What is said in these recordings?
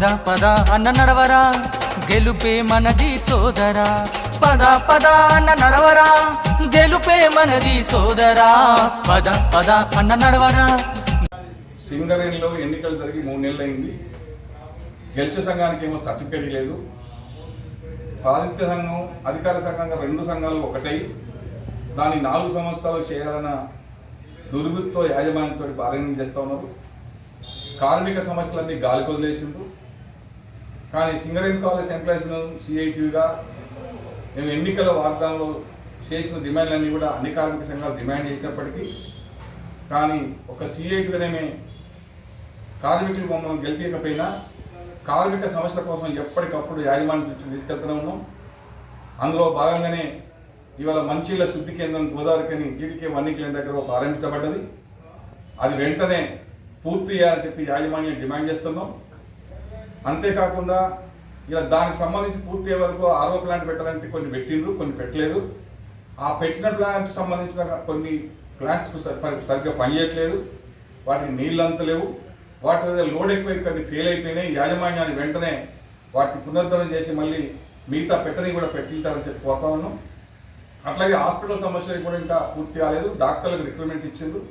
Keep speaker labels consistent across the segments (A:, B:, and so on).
A: పద పద అన్న నడవరా. గెలుపే మనది సోదరా. పద పద అన్న నడవరా. గెలుపే మనది సోదరా. పద పద అన్న నడవరా.
B: సింగరేణిలో ఎన్నికలు జరిగి మూడు నెలలు అయింది గెలిచే సంఘానికి ఏమో సర్టిఫికేట్ లేదు. ప్రాతినిధ్య సంఘం అధికార సంఘంగా రెండు సంఘాలు ఒకటై. దాన్ని నాలుగు సంవత్సరాలు చేయాలన్న దుర్వృత్తో యాజమాన్యంతో బార్గెనింగ్ చేస్తూ ఉన్నారు. కార్మిక సమస్యలన్నీ గాలికొదిలేసిండ్రు కానీ సింగరేణి కాలేజ్ ఎంప్లాయీస్ను సిఐటిగా మేము ఎన్నికల వాగ్దానంలో చేసిన డిమాండ్లన్నీ కూడా అన్ని కార్మిక సంఘాలు డిమాండ్ చేసినప్పటికీ కానీ ఒక సిఐటిగానే కార్మికులు మమ్మల్ని గెలిపించకపోయినా కార్మిక సమస్యల కోసం ఎప్పటికప్పుడు యాజమాన్య దృష్టికి తీసుకెళ్తూనే ఉన్నాం. అందులో భాగంగానే ఇవాళ మంచిల శుద్ధి కేంద్రం గోదావరికని జీడికే వన్ని కేంద్రం దగ్గర ప్రారంభించబడ్డది అది వెంటనే పూర్తి చేయాలని చెప్పి యాజమాన్యం డిమాండ్ చేస్తున్నాం. అంతేకాకుండా ఇలా దానికి సంబంధించి పూర్తి వరకు ఆరో ప్లాంట్ పెట్టాలంటే కొన్ని పెట్టిండ్రు కొన్ని పెట్టలేదు. ఆ పెట్టిన ప్లాంట్ సంబంధించిన కొన్ని ప్లాంట్స్ సరిగ్గా పనిచేయట్లేదు వాటికి నీళ్ళు అంతలేవు వాటి మీద లోడ్ ఎక్కువై కొన్ని ఫెయిల్ అయిపోయినాయి. యాజమాన్యాన్ని వెంటనే వాటిని పునరుద్ధరణ చేసి మళ్ళీ మిగతా పెట్టని కూడా పెట్టించాలని చెప్పి కోరుతా ఉన్నాం. అట్లాగే హాస్పిటల్ సమస్యలు కూడా ఇంకా పూర్తి కాలేదు. డాక్టర్లకు రిక్రూట్మెంట్ ఇచ్చిండ్రు.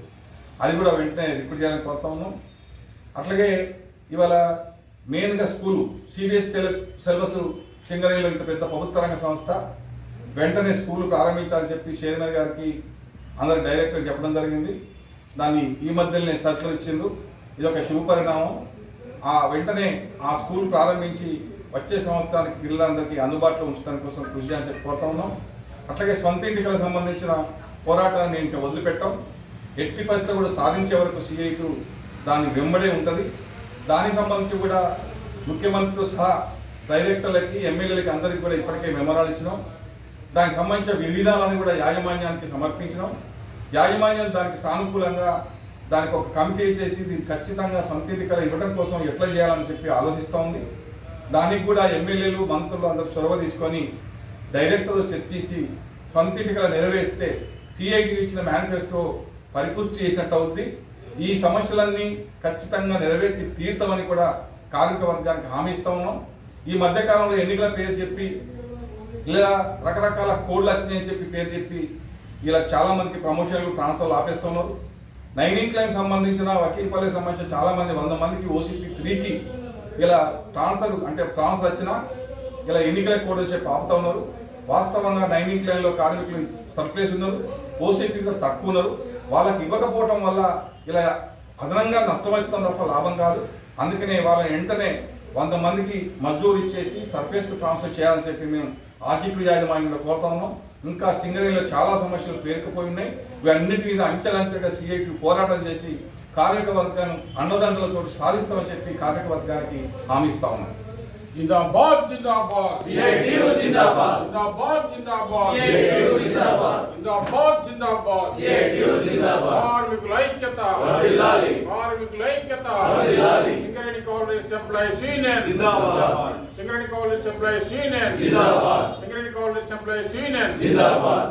B: అది కూడా వెంటనే రిక్రూట్ చేయాలని కోరుతా ఉన్నాం. అట్లాగే ఇవాళ మెయిన్గా స్కూలు సిబిఎస్ సిలబస్ సింగరేలో ఇంత పెద్ద ప్రభుత్వ రంగ సంస్థ. వెంటనే స్కూల్ ప్రారంభించాలని చెప్పి చైర్మన్ గారికి అందరి డైరెక్టర్ చెప్పడం జరిగింది. దాన్ని ఈ మధ్యలోనే సర్కులర్ ఇచ్చిండ్రు ఇది ఒక శుభపరిణామం. ఆ వెంటనే ఆ స్కూల్ ప్రారంభించి వచ్చే సంవత్సరానికి పిల్లలందరికీ అందుబాటులో ఉంచడానికి కోసం కృషి చేయాలని చెప్పి కోరుతా ఉన్నాం. అట్లాగే సొంత ఇంటికలకు సంబంధించిన పోరాటాన్ని నేను ఇంకా వదిలిపెట్టాం. ఎట్టి పరిస్థితులు కూడా సాధించే వరకు సిఐకు దాని వెంబడే ఉంటుంది. దానికి సంబంధించి కూడా ముఖ్యమంత్రితో సహా డైరెక్టర్లకి ఎమ్మెల్యేలకి అందరికీ కూడా ఇప్పటికే మెమరాలు ఇచ్చినాం. దానికి సంబంధించిన విధానాలను కూడా యాజమాన్యానికి సమర్పించినాం. యాజమాన్యం దానికి సానుకూలంగా దానికి ఒక కమిటీ వేసేసి దీన్ని ఖచ్చితంగా సొంత ఇవ్వడం కోసం ఎట్లా చేయాలని చెప్పి ఆలోచిస్తూ ఉంది. దానికి కూడా ఎమ్మెల్యేలు మంత్రులు అందరూ చొరవ తీసుకొని డైరెక్టర్లు చర్చించి సొంత నెరవేరిస్తే సిఐటి ఇచ్చిన మేనిఫెస్టో పరిపుష్టి చేసినట్టు అవుద్ది. ఈ సమస్యలన్నీ ఖచ్చితంగా నెరవేర్చి తీర్థమని కూడా కార్మిక వర్గానికి హామీ ఇస్తా ఉన్నాం. ఈ మధ్యకాలంలో ఎన్నికల పేరు చెప్పి లేదా రకరకాల కోడ్లు వచ్చినాయని చెప్పి పేరు చెప్పి ఇలా చాలా మందికి ప్రమోషన్లు ప్రాంతాలు ఆపేస్తున్నారు నైనింగ్ క్లైమ్ సంబంధించిన వకీల్పల్లికి సంబంధించిన చాలా మంది వంద మందికి ఓసీపీ త్రీకి ఇలా ట్రాన్స్ఫర్ అంటే ట్రాన్స్ఫర్ వచ్చినా ఇలా ఎన్నికల కోడ్ వచ్చే ఆపుతా ఉన్నారు. వాస్తవంగా నైనింగ్ క్లైమ్లో కార్మికులు సర్ప్లేస్ ఉన్నారు. ఓసీపీగా తక్కువ ఉన్నారు. వాళ్ళకి ఇవ్వకపోవటం వల్ల ఇలా అదనంగా నష్టమవుతాం తప్ప లాభం కాదు. అందుకనే వాళ్ళ వెంటనే వంద మందికి మజ్జూరు ఇచ్చేసి సర్ఫేస్కు ట్రాన్స్ఫర్ చేయాలని చెప్పి మేము ఆర్టీపీ యాజమాన్యంలో కోరుతా ఉన్నాం. ఇంకా సింగరేణిలో చాలా సమస్యలు పేరుకుపోయి ఉన్నాయి. ఇవన్నిటి మీద అంచెలంచెగా సిఐటి పోరాటం చేసి కార్మిక వర్గాన్ని అండదండలతో సాధిస్తామని చెప్పి కార్మిక వర్గానికి హామీ ఇస్తా ఉన్నాం.
C: जिंदाबाद जिंदाबाद
D: सीआईटीयू जिंदाबाद
C: जिंदाबाद जिंदाबाद
D: सीआईटीयू जिंदाबाद
C: जिंदाबाद जिंदाबाद
D: सीआईटीयू जिंदाबाद
C: కార్మికుల ఐక్యత
D: వర్ధిల్లాలి
C: కార్మికుల ఐక్యత
D: వర్ధిల్లాలి
C: సింగరేణి కాలనీస్ ఎంప్లాయీస్ యూనియన్
D: जिंदाबाद
C: సింగరేణి కాలనీస్ ఎంప్లాయీస్ యూనియన్
D: जिंदाबाद
C: సింగరేణి కాలనీస్ ఎంప్లాయీస్ యూనియన్
D: जिंदाबाद